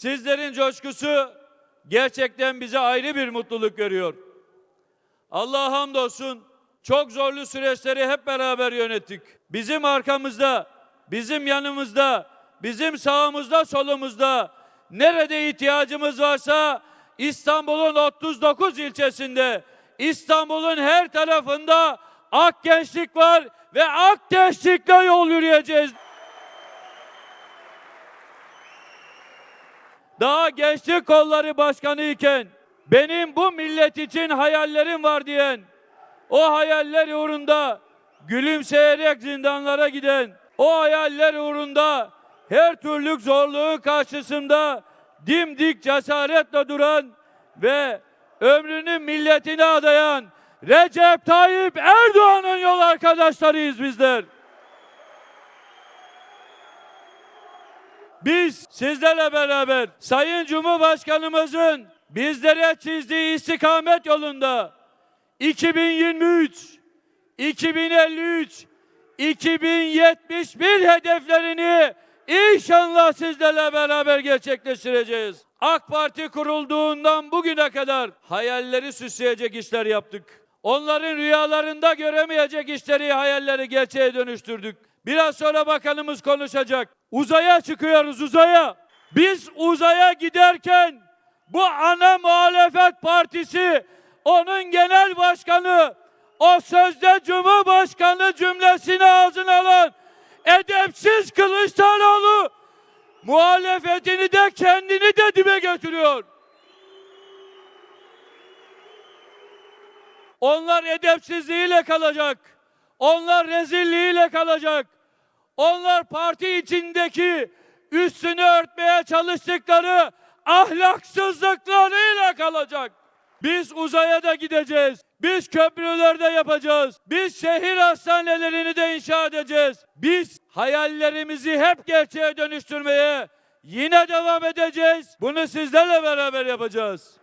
Sizlerin coşkusu gerçekten bize ayrı bir mutluluk veriyor. Allah'a hamdolsun çok zorlu süreçleri hep beraber yönettik. Bizim arkamızda, bizim yanımızda, bizim sağımızda, solumuzda nerede ihtiyacımız varsa İstanbul'un 39 ilçesinde, İstanbul'un her tarafında ak gençlik var ve ak gençlikle yol yürüyeceğiz. Daha gençlik kolları başkanı iken benim bu millet için hayallerim var diyen, o hayaller uğrunda gülümseyerek zindanlara giden, o hayaller uğrunda her türlü zorluğu karşısında dimdik cesaretle duran ve ömrünü milletine adayan Recep Tayyip Erdoğan'ın yol arkadaşlarıyız bizler. Biz sizlerle beraber Sayın Cumhurbaşkanımızın bizlere çizdiği istikamet yolunda 2023, 2053, 2071 hedeflerini inşallah sizlerle beraber gerçekleştireceğiz. AK Parti kurulduğundan bugüne kadar hayalleri süsleyecek işler yaptık. Onların rüyalarında göremeyecek işleri, hayalleri gerçeğe dönüştürdük. Biraz sonra bakanımız konuşacak. Uzaya çıkıyoruz uzaya. Biz uzaya giderken bu ana muhalefet partisi onun genel başkanı o sözde Cumhurbaşkanı cümlesini ağzına alan edepsiz Kılıçdaroğlu muhalefetini de kendini de dibe götürüyor. Onlar edepsizliğiyle kalacak. Onlar rezilliğiyle kalacak. Onlar parti içindeki üstünü örtmeye çalıştıkları ahlaksızlıklarıyla kalacak. Biz uzaya da gideceğiz. Biz köprülerde yapacağız. Biz şehir hastanelerini de inşa edeceğiz. Biz hayallerimizi hep gerçeğe dönüştürmeye yine devam edeceğiz. Bunu sizlerle beraber yapacağız.